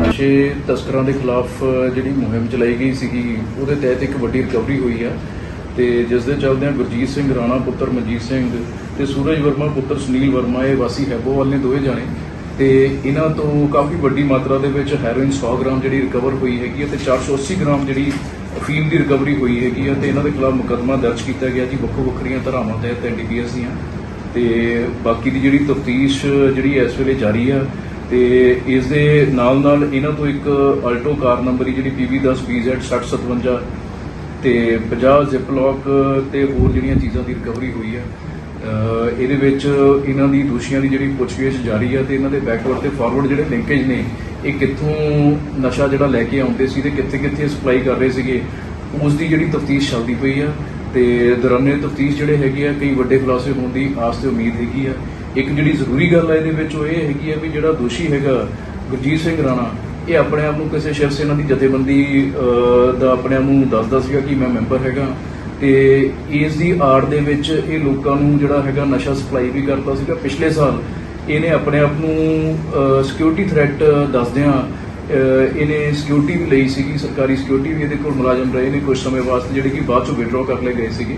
ਨਸ਼ੇ ਤਸਕਰਾਂ ਦੇ ਖਿਲਾਫ ਜਿਹੜੀ ਮੁਹਿੰਮ ਚਲਾਈ ਗਈ ਸੀਗੀ, ਉਹਦੇ ਤਹਿਤ ਇੱਕ ਵੱਡੀ ਰਿਕਵਰੀ ਹੋਈ ਆ। ਤੇ ਜਿਸ ਦੇ ਚੱਲਦਿਆਂ ਗੁਰਜੀਤ ਸਿੰਘ ਰਾਣਾ, ਪੁੱਤਰ ਮਨਜੀਤ ਸਿੰਘ ਤੇ ਸੂਰਜ ਵਰਮਾ, ਪੁੱਤਰ ਸੁਨੀਲ ਵਰਮਾ, ਇਹ ਵਾਸੀ ਹੈਬੋਵਾਲ ਨੇ ਦੋਵੇਂ ਜਾਣੇ। ਤੇ ਇਹਨਾਂ ਤੋਂ ਕਾਫੀ ਵੱਡੀ ਮਾਤਰਾ ਦੇ ਵਿੱਚ ਹੈਰੋਇਨ 100 ਗ੍ਰਾਮ ਜਿਹੜੀ ਰਿਕਵਰ ਹੋਈ ਹੈਗੀ ਹੈ ਤੇ 480 ਗ੍ਰਾਮ ਜਿਹੜੀ ਅਫੀਮ ਦੀ ਰਿਕਵਰੀ ਹੋਈ ਹੈਗੀ ਹੈ ਤੇ ਇਹਨਾਂ ਦੇ ਖਿਲਾਫ ਮੁਕੱਦਮਾ ਦਰਜ ਕੀਤਾ ਗਿਆ ਜੀ ਵੱਖੋ ਵੱਖਰੀਆਂ ਧਾਰਾਵਾਂ ਤਹਿਤ ਐਨਡੀਪੀਐਸ ਦੀਆਂ। ਤੇ ਬਾਕੀ ਦੀ ਜਿਹੜੀ ਤਫਤੀਸ਼ ਜਿਹੜੀ ਇਸ ਵੇਲੇ ਜਾਰੀ ਆ ਤੇ ਇਸ ਦੇ ਨਾਲ ਨਾਲ ਇਹਨਾਂ ਤੋਂ ਇੱਕ ਅਲਟੋ ਕਾਰ ਨੰਬਰ ਜਿਹੜੀ PV10 BZ 6057 ਤੇ 50 ਜ਼ਿਪਲੌਕ ਤੇ ਹੋਰ ਜਿਹੜੀਆਂ ਚੀਜ਼ਾਂ ਦੀ ਰਿਕਵਰੀ ਹੋਈ ਆ ਇਹਦੇ ਵਿੱਚ ਇਹਨਾਂ ਦੀ ਦੋਸ਼ੀਆਂ ਦੀ ਜਿਹੜੀ ਪੁੱਛਗਿੱਛ ਜਾਰੀ ਆ ਤੇ ਇਹਨਾਂ ਦੇ ਬੈਕਵਰਡ ਤੇ ਫਾਰਵਰਡ ਜਿਹੜੇ ਲਿੰਕੇਜ ਨੇ, ਇਹ ਕਿੱਥੋਂ ਨਸ਼ਾ ਜਿਹੜਾ ਲੈ ਕੇ ਆਉਂਦੇ ਸੀ ਤੇ ਕਿੱਥੇ ਕਿੱਥੇ ਸਪਲਾਈ ਕਰ ਰਹੇ ਸੀਗੇ ਉਸ ਦੀ ਜਿਹੜੀ ਤਫਤੀਸ਼ ਚੱਲਦੀ ਪਈ ਆ ਤੇ ਦੌਰਾਨੇ ਤਫਤੀਸ਼ ਜਿਹੜੇ ਹੈਗੇ ਆ, ਕਈ ਵੱਡੇ ਖੁਲਾਸੇ ਹੋਣ ਦੀ ਆਸ ਤੇ ਉਮੀਦ ਹੈਗੀ ਆ। ਇੱਕ ਜਿਹੜੀ ਜ਼ਰੂਰੀ ਗੱਲ ਆ ਇਹਦੇ ਵਿੱਚ ਉਹ ਇਹ ਹੈਗੀ ਹੈ ਵੀ ਜਿਹੜਾ ਦੋਸ਼ੀ ਹੈਗਾ ਗੁਰਜੀਤ ਸਿੰਘ ਰਾਣਾ, ਇਹ ਆਪਣੇ ਆਪ ਨੂੰ ਕਿਸੇ ਸ਼ਿਵ ਸੈਨਾ ਦੀ ਜਥੇਬੰਦੀ ਦਾ ਆਪਣੇ ਆਪ ਨੂੰ ਦੱਸਦਾ ਸੀਗਾ ਕਿ ਮੈਂ ਮੈਂਬਰ ਹੈਗਾ। ਤੇ ਇਸ ਦੀ ਆੜ ਦੇ ਵਿੱਚ ਇਹ ਲੋਕਾਂ ਨੂੰ ਜਿਹੜਾ ਹੈਗਾ ਨਸ਼ਾ ਸਪਲਾਈ ਵੀ ਕਰਦਾ ਸੀਗਾ। ਪਿਛਲੇ ਸਾਲ ਇਹਨੇ ਆਪਣੇ ਆਪ ਨੂੰ ਸਿਕਿਉਰਿਟੀ ਥ੍ਰੈਟ ਦੱਸਦਿਆਂ ਇਹਨੇ ਸਿਕਿਉਰਿਟੀ ਵੀ ਲਈ ਸੀਗੀ, ਸਰਕਾਰੀ ਸਿਕਿਉਰਿਟੀ ਵੀ ਇਹਦੇ ਕੋਲ ਮੁਲਾਜ਼ਮ ਰਹੇ ਨੇ ਕੁਝ ਸਮੇਂ ਵਾਸਤੇ, ਜਿਹੜੇ ਕਿ ਬਾਅਦ ਚੋਂ ਵਿਡਰਾਅ ਕਰ ਲਏ ਗਏ ਸੀਗੇ।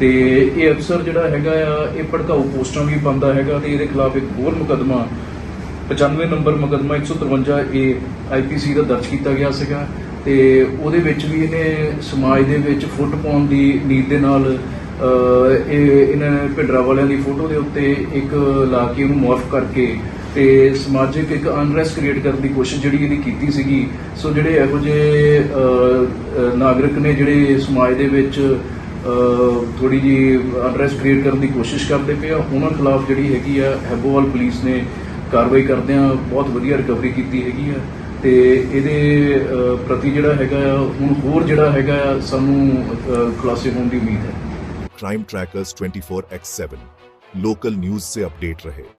ਤੇ ਇਹ ਅਫਸਰ ਜਿਹੜਾ ਹੈਗਾ ਆ, ਇਹ ਭੜਕਾਊ ਪੋਸਟਾਂ ਵੀ ਪਾਉਂਦਾ ਹੈਗਾ ਤੇ ਇਹਦੇ ਖਿਲਾਫ ਇੱਕ ਹੋਰ ਮੁਕੱਦਮਾ 95 ਨੰਬਰ ਮੁਕੱਦਮਾ 153 ਏ ਆਈਪੀਸੀ ਦਾ ਦਰਜ ਕੀਤਾ ਗਿਆ ਸੀਗਾ ਤੇ ਉਹਦੇ ਵਿੱਚ ਵੀ ਇਹਨੇ ਸਮਾਜ ਦੇ ਵਿੱਚ ਫੁੱਟ ਪਾਉਣ ਦੀ ਨੀਤ ਦੇ ਨਾਲ ਇਹ ਇਹਨਾਂ ਨੇ ਭਿੰਡਰਾ ਵਾਲਿਆਂ ਦੀ ਫੋਟੋ ਦੇ ਉੱਤੇ ਇੱਕ ਲਾ ਕੇ ਉਹਨੂੰ ਮੋਰਫ ਕਰਕੇ ਤੇ ਸਮਾਜਿਕ ਇੱਕ ਅਨਰੈਸਟ ਕ੍ਰੀਏਟ ਕਰਨ ਦੀ ਕੋਸ਼ਿਸ਼ ਜਿਹੜੀ ਇਹਦੀ ਕੀਤੀ ਸੀਗੀ। ਸੋ ਜਿਹੜੇ ਇਹੋ ਜਿਹੇ ਨਾਗਰਿਕ ਨੇ ਜਿਹੜੇ ਸਮਾਜ ਦੇ ਵਿੱਚ ਥੋੜੀ ਜੀ ਅਨਰੈਸਟ ਕ੍ਰੀਏਟ ਕਰਨ ਦੀ ਕੋਸ਼ਿਸ਼ ਕਰਦੇ ਪਏ ਆ ਉਹਨਾਂ ਖਿਲਾਫ ਜਿਹੜੀ ਹੈਗੀ ਆ ਹੈਬੋਵਾਲ ਪੁਲਿਸ ਨੇ ਕਾਰਵਾਈ ਕਰਦਿਆਂ ਬਹੁਤ ਵਧੀਆ ਰਿਕਵਰੀ ਕੀਤੀ ਹੈਗੀ ਆ ਤੇ ਇਹਦੇ ਅਹ, ਪ੍ਰਤੀ ਜਿਹੜਾ ਹੈਗਾ ਆ ਹੁਣ ਹੋਰ ਜਿਹੜਾ ਹੈਗਾ ਆ ਸਾਨੂੰ ਅਹ, ਖੁਲਾਸੇ ਹੋਣ ਦੀ ਉਮੀਦ ਹੈ crime trackers 24x7 local news से अपडेट रहे